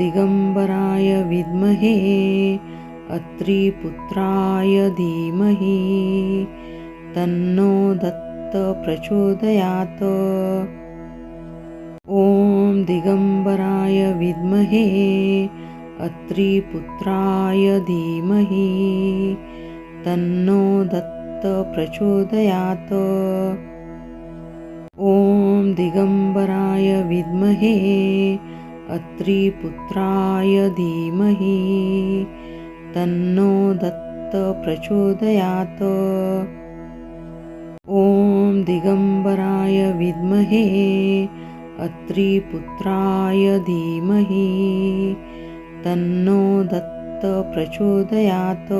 दिगंबराय विद्महे अत्रिपुत्राय धीमहि। तन्नो दत्त प्रचोदयात्। ॐ दिगंबराय विद्महे अत्रिपुत्राय धीमहि। तन्नो दत्त प्रचोदयात्। ॐ दिगंबराय विद्महे अत्रिपुत्राय धीमहि तन्नो दत्त प्रचोदयात्। ॐ दिगम्बराय विद्महे अत्रिपुत्राय धीमहि तन्नो दत्त प्रचोदयात्।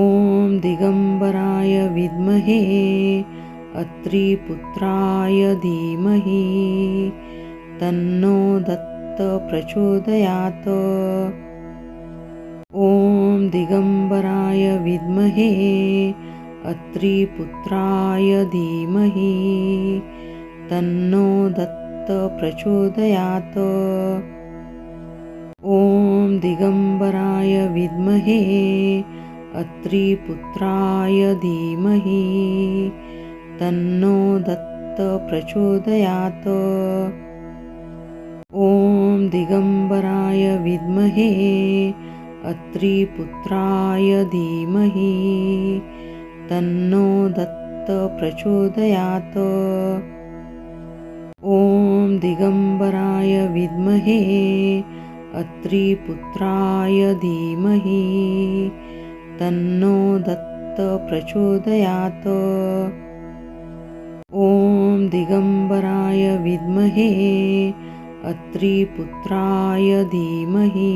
ॐ दिगम्बराय विद्महे अत्रिपुत्राय धीमहि तन्नो दत्त प्रचोदयात्। ॐ दिगम्बराय विद्महे अत्रिपुत्राय धीमहि। तन्नो दत्त प्रचोदयात्। ॐ दिगम्बराय विद्महे अत्रिपुत्राय धीमहि। तन्नो दत्त प्रचोदयात्। दिगम्बराय दिगंबराय विद्महे अत्रिपुत्राय धीमहि। तन्नो दत्त प्रचोदयात्। ॐ दिगंबराय विद्महे अत्रिपुत्राय धीमहि। तन्नो दत्त प्रचोदयात्। ॐ दिगंबराय विद्महे अत्रिपुत्राय धीमहि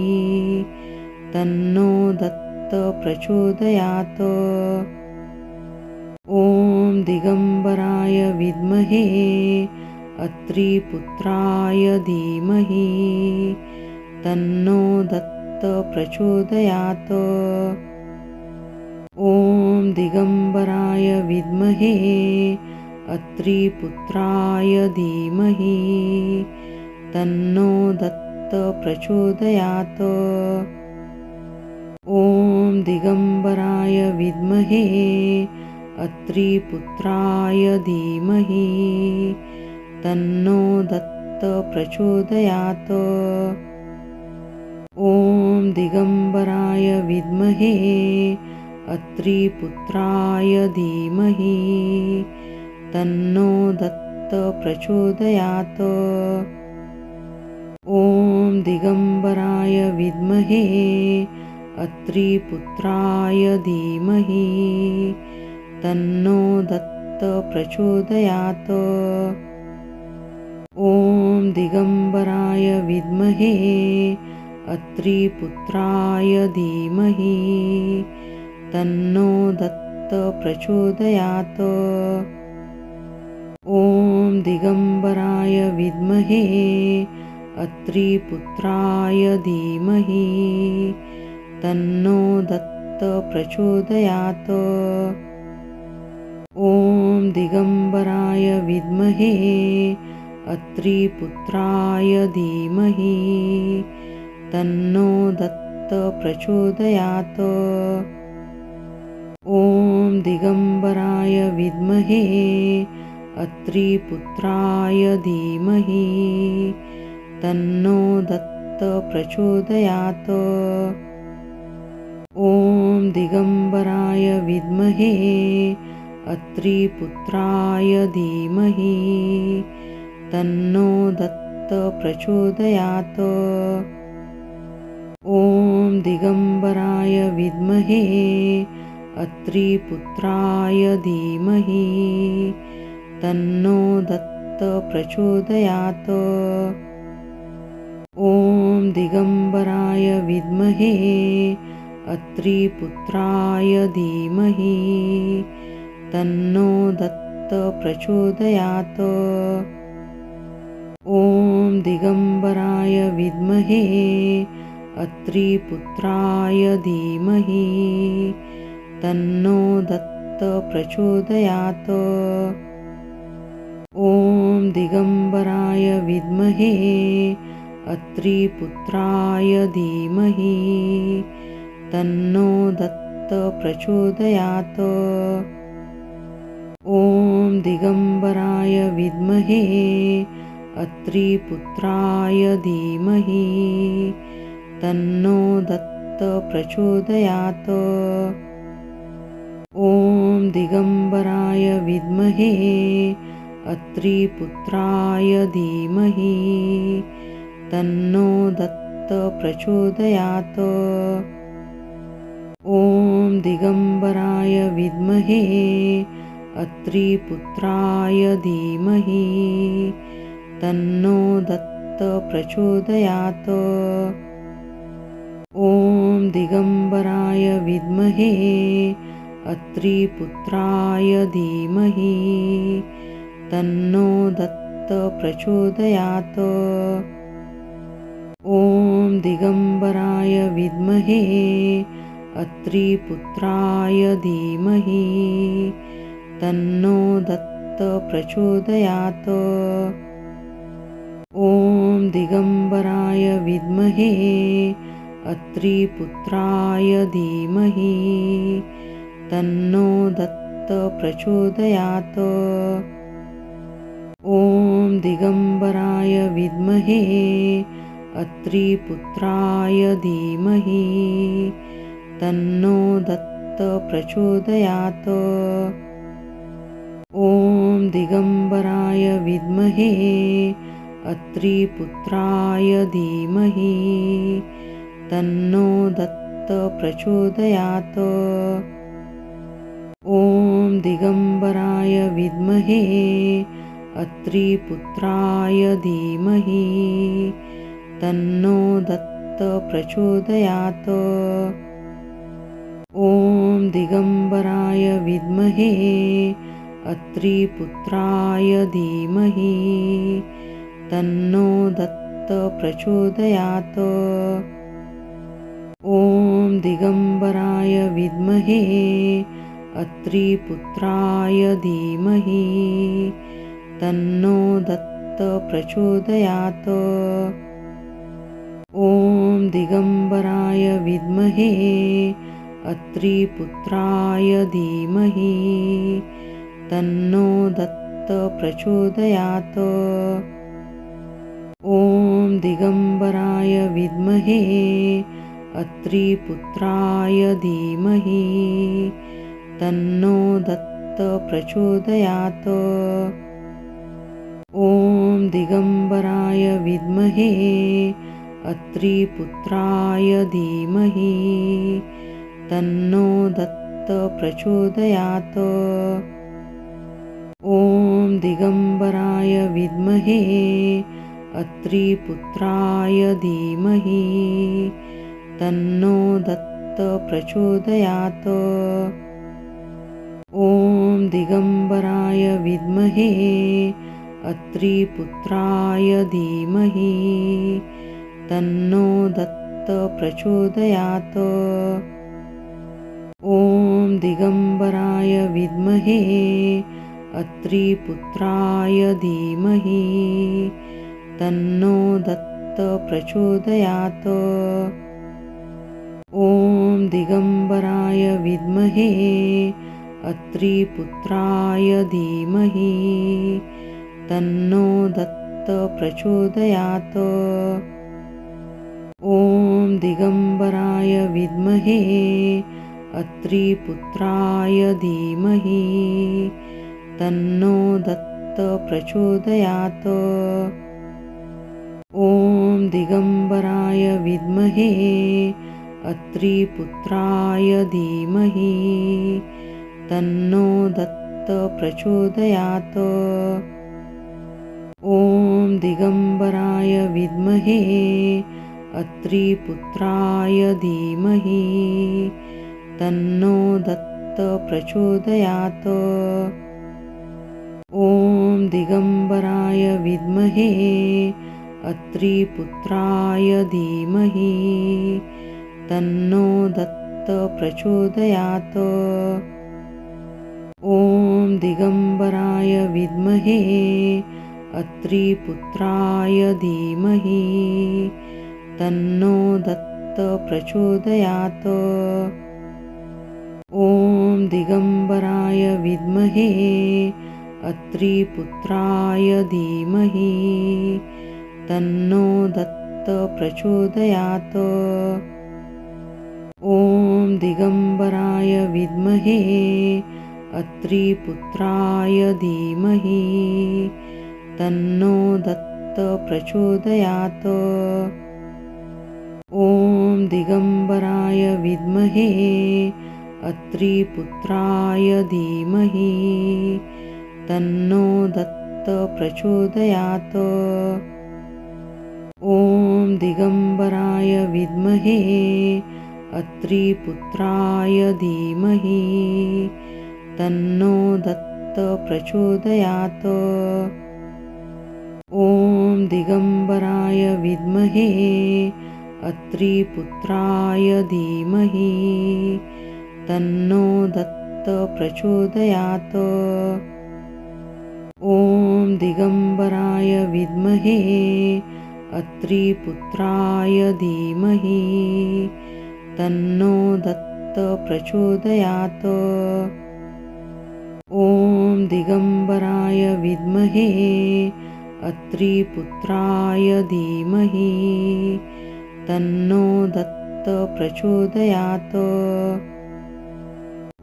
तन्नो दत्त प्रचोदयात्। ॐ दिगम्बराय विद्महे अत्रिपुत्राय धीमहि तन्नो दत्त प्रचोदयात्। ॐ दिगम्बराय विद्महे अत्रिपुत्राय धीमहि तन्नो दत्त प्रचोदयात्। ॐ दिगम्बराय विद्महे अत्रिपुत्राय धीमहि। तन्नो दत्त प्रचोदयात्। ॐ दिगम्बराय विद्महे अत्रिपुत्राय धीमहि। तन्नो दत्त प्रचोदयात्। ॐ दिगम्बराय विद्महे अत्रिपुत्राय धीमहि तन्नो दत्त प्रचोदयात्। ॐ दिगम्बराय विद्महे अत्रिपुत्राय धीमहि तन्नो दत्त प्रचोदयात्। ॐ दिगम्बराय विद्महे अत्रिपुत्राय धीमहि तन्नो दत्त प्रचोदयात्। ॐ दिगम्बराय विद्महे अत्रिपुत्राय धीमहि तन्नो दत्त प्रचोदयात्। ॐ दिगम्बराय विद्महे अत्रिपुत्राय धीमहि तन्नो दत्त प्रचोदयात्। ॐ दिगम्बराय विद्महे अत्रिपुत्राय धीमहि। तन्नो दत्त प्रचोदयात्। ॐ दिगम्बराय विद्महे अत्रिपुत्राय धीमहि। तन्नो दत्त प्रचोदयात्। ॐ दिगम्बराय विद्महे अत्रिपुत्राय धीमहि तन्नो दत्त प्रचोदयात्। ॐ दिगम्बराय विद्महे अत्रिपुत्राय धीमहि तन्नो दत्त प्रचोदयात्। ॐ दिगम्बराय विद्महे अत्रिपुत्राय धीमहि तन्नो दत्त प्रचोदयात्। ॐ दिगम्बराय विद्महे अत्रिपुत्राय धीमहि तन्नो दत्त प्रचोदयात्। ॐ दिगम्बराय विद्महे अत्रिपुत्राय धीमहि तन्नो दत्त प्रचोदयात्। ॐ दिगम्बराय विद्महे अत्रिपुत्राय धीमहि। तन्नो दत्त प्रचोदयात्। ॐ दिगम्बराय विद्महे अत्रिपुत्राय धीमहि। तन्नो दत्त प्रचोदयात्। ॐ दिगम्बराय विद्महे अत्रिपुत्राय धीमहि तन्नो दत्त प्रचोदयात्। ॐ दिगम्बराय विद्महे अत्रिपुत्राय धीमहि तन्नो दत्त प्रचोदयात्। ॐ दिगम्बराय विद्महे अत्रिपुत्राय धीमहि तन्नो दत्त प्रचोदयात्। ॐ दिगम्बराय विद्महे अत्रिपुत्राय धीमहि तन्नो दत्त प्रचोदयात्। ॐ दिगम्बराय विद्महे अत्रिपुत्राय धीमहि तन्नो दत्त प्रचोदयात्। ॐ दिगम्बराय विद्महे अत्रिपुत्राय धीमहि। तन्नो दत्त प्रचोदयात्। ॐ दिगम्बराय विद्महे अत्रिपुत्राय धीमहि। तन्नो दत्त प्रचोदयात्। ॐ दिगम्बराय विद्महे अत्रिपुत्राय धीमहि तन्नो दत्त प्रचोदयात्। ॐ दिगम्बराय विद्महे अत्रिपुत्राय धीमहि तन्नो दत्त प्रचोदयात्। ॐ दिगम्बराय विद्महे अत्रिपुत्राय धीमहि तन्नो दत्त प्रचोदयात्। ॐ दिगम्बराय विद्महे अत्रिपुत्राय धीमहि तन्नो दत्त प्रचोदयात्। ॐ दिगम्बराय विद्महे अत्रिपुत्राय धीमहि तन्नो दत्त प्रचोदयात्। ॐ दिगम्बराय विद्महे अत्रिपुत्राय धीमहि। तन्नो दत्त प्रचोदयात्। ॐ दिगम्बराय विद्महे अत्रिपुत्राय धीमहि। तन्नो दत्त प्रचोदयात्। ॐ दिगम्बराय विद्महे अत्रिपुत्राय धीमहि तन्नो दत्त प्रचोदयात्। ॐ दिगम्बराय विद्महे अत्रिपुत्राय धीमहि तन्नो दत्त प्रचोदयात्। ॐ दिगम्बराय विद्महे अत्रिपुत्राय धीमहि तन्नो दत्त प्रचोदयात्। ॐ दिगम्बराय विद्महे अत्रिपुत्राय धीमहि तन्नो दत्त प्रचोदयात्। ॐ दिगम्बराय विद्महे अत्रिपुत्राय धीमहि तन्नो दत्त प्रचोदयात्। ॐ दिगम्बराय विद्महे अत्रिपुत्राय धीमहि। तन्नो दत्त प्रचोदयात्। ॐ दिगम्बराय विद्महे अत्रिपुत्राय धीमहि। तन्नो दत्त प्रचोदयात्। ॐ दिगम्बराय विद्महे अत्रिपुत्राय धीमहि तन्नो दत्त प्रचोदयात्। ॐ दिगम्बराय विद्महे अत्रिपुत्राय धीमहि तन्नो दत्त प्रचोदयात्। ॐ दिगम्बराय विद्महे अत्रिपुत्राय धीमहि तन्नो दत्त प्रचोदयात्। ॐ दिगम्बराय विद्महे अत्रिपुत्राय धीमहि तन्नो दत्त प्रचोदयात्। ॐ दिगम्बराय विद्महे अत्रिपुत्राय धीमहि तन्नो दत्त प्रचोदयात्।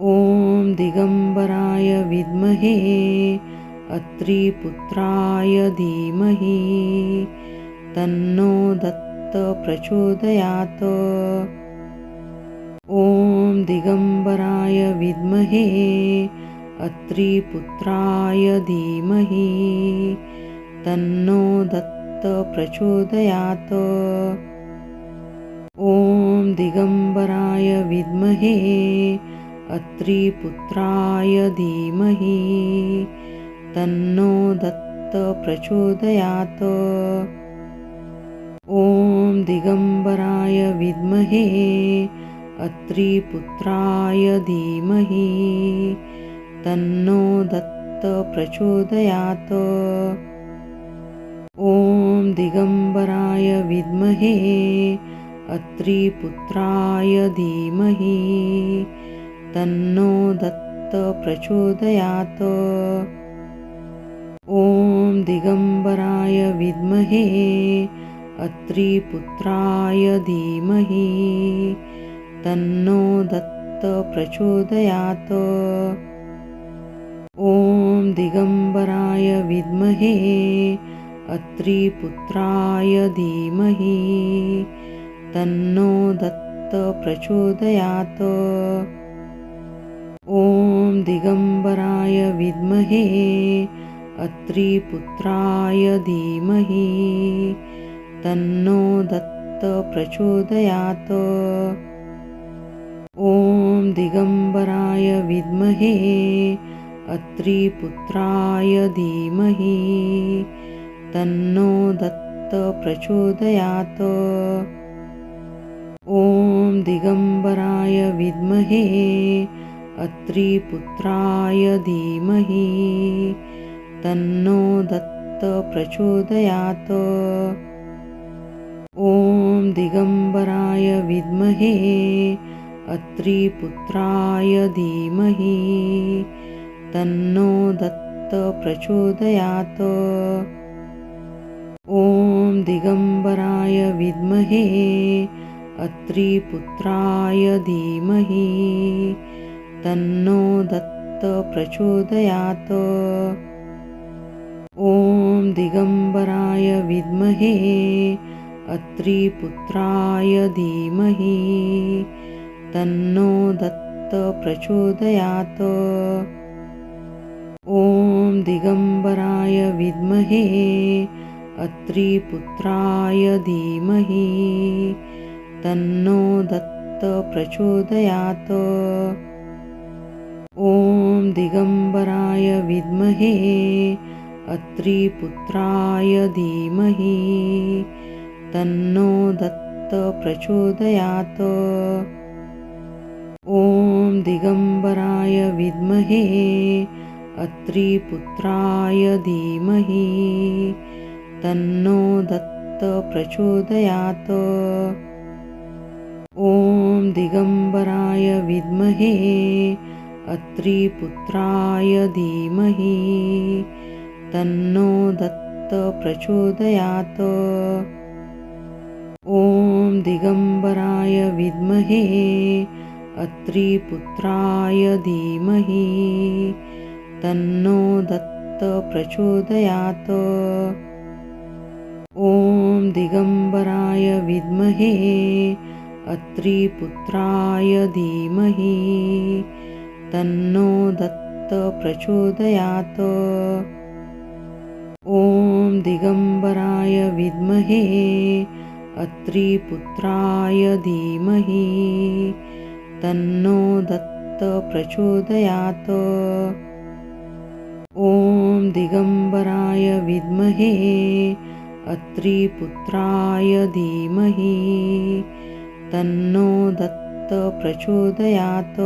ॐ दिगम्बराय विद्महे अत्रिपुत्राय धीमहि। तन्नो दत्त प्रचोदयात्। ॐ दिगम्बराय विद्महे अत्रिपुत्राय धीमहि। तन्नो दत्त प्रचोदयात्। दिगम्बराय विद्महे अत्रिपुत्राय धीमहि तन्नो दत्त प्रचोदयात्। ॐ दिगम्बराय विद्महे अत्रिपुत्राय धीमहि तन्नो दत्त प्रचोदयात्। ॐ दिगम्बराय विद्महे अत्रिपुत्राय धीमहि तन्नो दत्त प्रचोदयात्। ॐ दिगम्बराय विद्महे अत्रिपुत्राय धीमहि तन्नो दत्त प्रचोदयात्। ॐ दिगम्बराय विद्महे अत्रिपुत्राय धीमहि तन्नो दत्त प्रचोदयात्। ॐ दिगम्बराय विद्महे अत्रिपुत्राय धीमहि। तन्नो दत्त प्रचोदयात्। ॐ दिगम्बराय विद्महे अत्रिपुत्राय धीमहि। तन्नो दत्त प्रचोदयात्। ॐ दिगम्बराय विद्महे अत्रिपुत्राय धीमहि तन्नो दत्त प्रचोदयात्। ॐ दिगम्बराय विद्महे अत्रिपुत्राय धीमहि तन्नो दत्त प्रचोदयात्। ॐ दिगम्बराय विद्महे अत्रिपुत्राय धीमहि तन्नो दत्त प्रचोदयात्। ॐ दिगम्बराय विद्महे अत्रिपुत्राय धीमहि तन्नो दत्त प्रचोदयात्। ॐ दिगम्बराय विद्महे अत्रिपुत्राय धीमहि तन्नो दत्त प्रचोदयात्। ॐ दिगम्बराय विद्महे अत्रिपुत्राय धीमहि। तन्नो दत्त प्रचोदयात्। ॐ दिगम्बराय विद्महे अत्रिपुत्राय धीमहि। तन्नो दत्त प्रचोदयात्। ॐ दिगम्बराय विद्महे अत्रिपुत्राय धीमहि तन्नो दत्त प्रचोदयात्। ॐ दिगम्बराय विद्महे अत्रिपुत्राय धीमहि तन्नो दत्त प्रचोदयात्। ॐ दिगम्बराय विद्महे अत्रिपुत्राय धीमहि तन्नो दत्त प्रचोदयात्। ॐ दिगम्बराय विद्महे अत्रिपुत्राय धीमहि तन्नो दत्त प्रचोदयात्। ॐ दिगम्बराय विद्महे अत्रिपुत्राय धीमहि तन्नो दत्त प्रचोदयात्।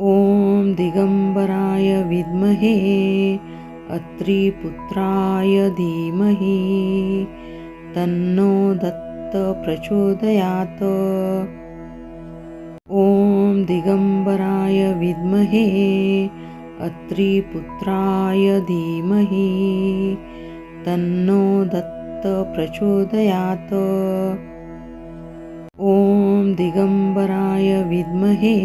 ॐ दिगम्बराय विद्महे अत्रिपुत्राय धीमहि। तन्नो दत्त प्रचोदयात्। ॐ दिगम्बराय विद्महे अत्रिपुत्राय धीमहि। तन्नो दत्त प्रचोदयात्। ॐ दिगम्बराय विद्महे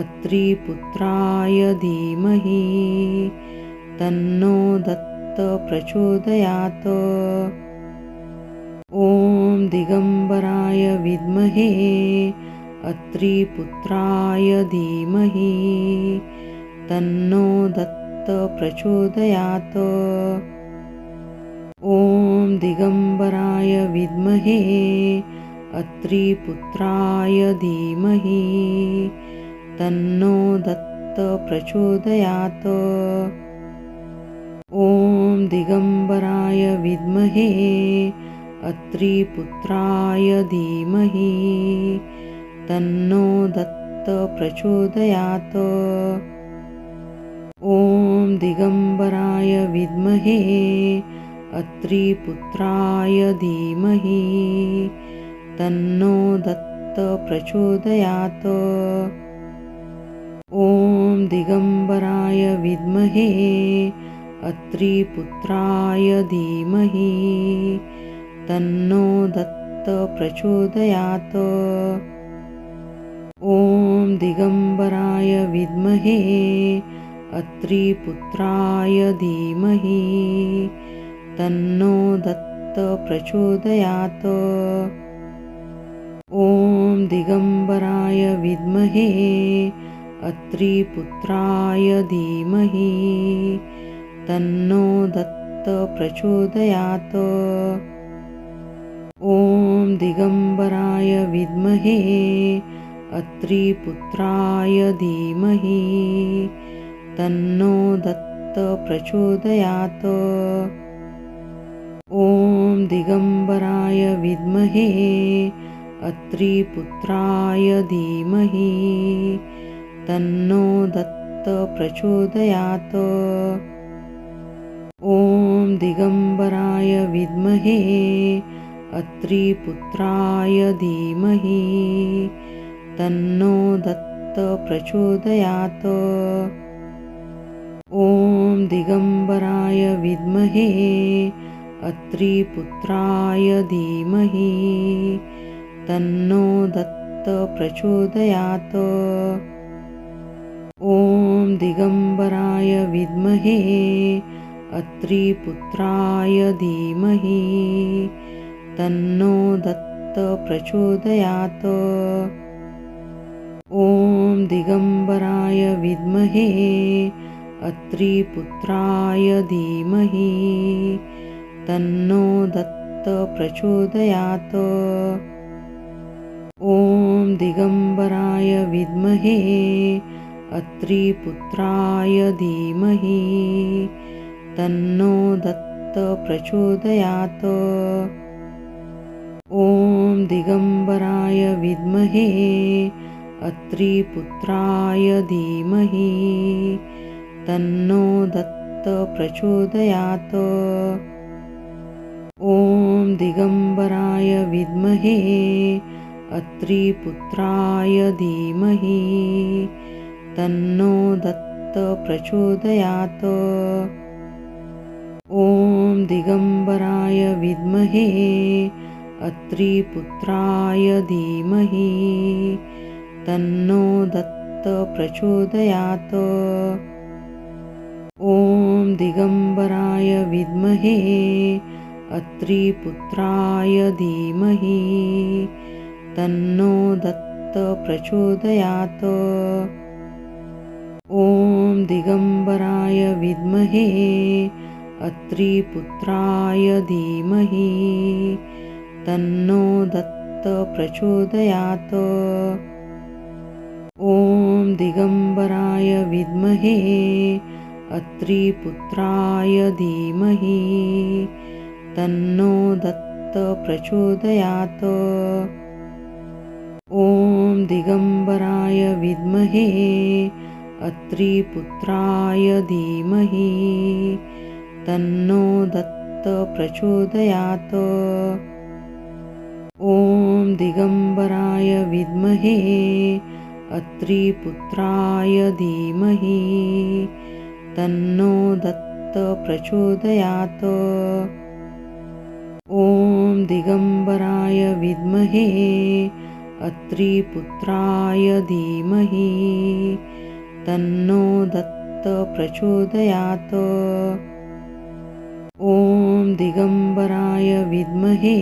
अत्रिपुत्राय धीमहि तन्नो दत्त प्रचोदयात्। ॐ दिगम्बराय विद्महे अत्रिपुत्राय धीमहि तन्नो दत्त प्रचोदयात्। ॐ दिगम्बराय विद्महे अत्रिपुत्राय धीमहि तन्नो दत्त प्रचोदयात्। ॐ दिगम्बराय विद्महे अत्रिपुत्राय धीमहि तन्नो दत्त प्रचोदयात्। ॐ दिगम्बराय विद्महे अत्रिपुत्राय धीमहि तन्नो दत्त प्रचोदयात्। ॐ दिगम्बराय विद्महे अत्रिपुत्राय धीमहि। तन्नो दत्त प्रचोदयात्। ॐ दिगम्बराय विद्महे अत्रिपुत्राय धीमहि। तन्नो दत्त प्रचोदयात्। ॐ दिगम्बराय विद्महे अत्रिपुत्राय धीमहि तन्नो दत्त प्रचोदयात्। ॐ दिगम्बराय विद्महे अत्रिपुत्राय धीमहि तन्नो दत्त प्रचोदयात्। ॐ दिगम्बराय विद्महे अत्रिपुत्राय धीमहि तन्नो दत्त प्रचोदयात्। ॐ दिगम्बराय विद्महे अत्रिपुत्राय धीमहि तन्नो दत्त प्रचोदयात्। ॐ दिगम्बराय विद्महे अत्रिपुत्राय धीमहि तन्नो दत्त प्रचोदयात्। ॐ दिगम्बराय विद्महे अत्रिपुत्राय धीमहि। तन्नो दत्त प्रचोदयात्। ॐ दिगम्बराय विद्महे अत्रिपुत्राय धीमहि। तन्नो दत्त प्रचोदयात्। ॐ दिगम्बराय विद्महे अत्रिपुत्राय धीमहि तन्नो दत्त प्रचोदयात्। ॐ दिगम्बराय विद्महे अत्रिपुत्राय धीमहि तन्नो दत्त प्रचोदयात्। ॐ दिगम्बराय विद्महे अत्रिपुत्राय धीमहि तन्नो दत्त प्रचोदयात्। ॐ दिगम्बराय विद्महे अत्रिपुत्राय धीमहि तन्नो दत्त प्रचोदयात्। ॐ दिगम्बराय विद्महे अत्रिपुत्राय धीमहि तन्नो दत्त प्रचोदयात्। ॐ दिगम्बराय विद्महे अत्रिपुत्राय धीमहि। तन्नो दत्त प्रचोदयात्। ॐ दिगम्बराय विद्महे अत्रिपुत्राय धीमहि। तन्नो दत्त प्रचोदयात्। ॐ दिगम्बराय विद्महे अत्रिपुत्राय धीमहि तन्नो दत्त प्रचोदयात्। ॐ दिगम्बराय विद्महे अत्रिपुत्राय धीमहि तन्नो दत्त प्रचोदयात्। ॐ दिगम्बराय विद्महे अत्रिपुत्राय धीमहि तन्नो दत्त प्रचोदयात्। ॐ दिगम्बराय विद्महे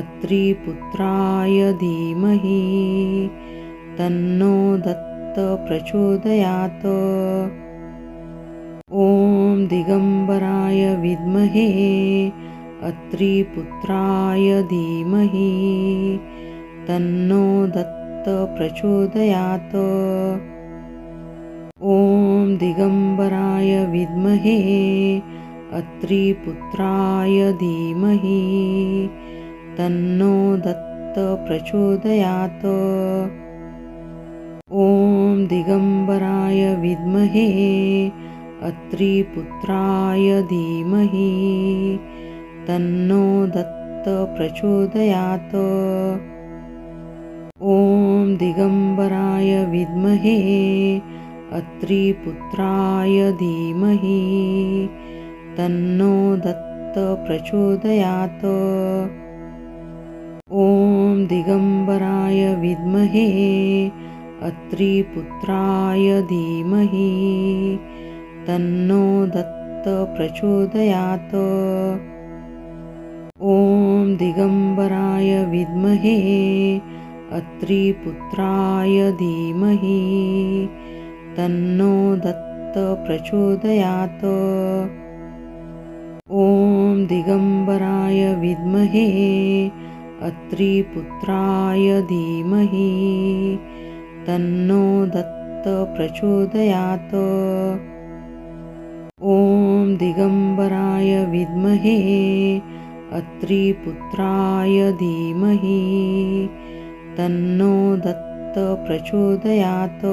अत्रिपुत्राय धीमहि तन्नो दत्त प्रचोदयात्। ॐ दिगम्बराय विद्महे अत्रिपुत्राय धीमहि तन्नो दत्त प्रचोदयात्। ॐ दिगम्बराय विद्महे अत्रिपुत्राय धीमहि। तन्नो दत्त प्रचोदयात्। ॐ दिगम्बराय विद्महे अत्रिपुत्राय धीमहि। तन्नो दत्त प्रचोदयात्। ॐ दिगम्बराय विद्महे अत्रिपुत्राय धीमहि तन्नो दत्त प्रचोदयात्। ॐ दिगम्बराय विद्महे अत्रिपुत्राय धीमहि तन्नो दत्त प्रचोदयात्। ॐ दिगम्बराय विद्महे अत्रिपुत्राय धीमहि तन्नो दत्त प्रचोदयात्। ॐ दिगम्बराय विद्महे अत्रिपुत्राय धीमहि तन्नो दत्त प्रचोदयात्। ॐ दिगम्बराय विद्महे अत्रिपुत्राय धीमहि तन्नो दत्त प्रचोदयात्।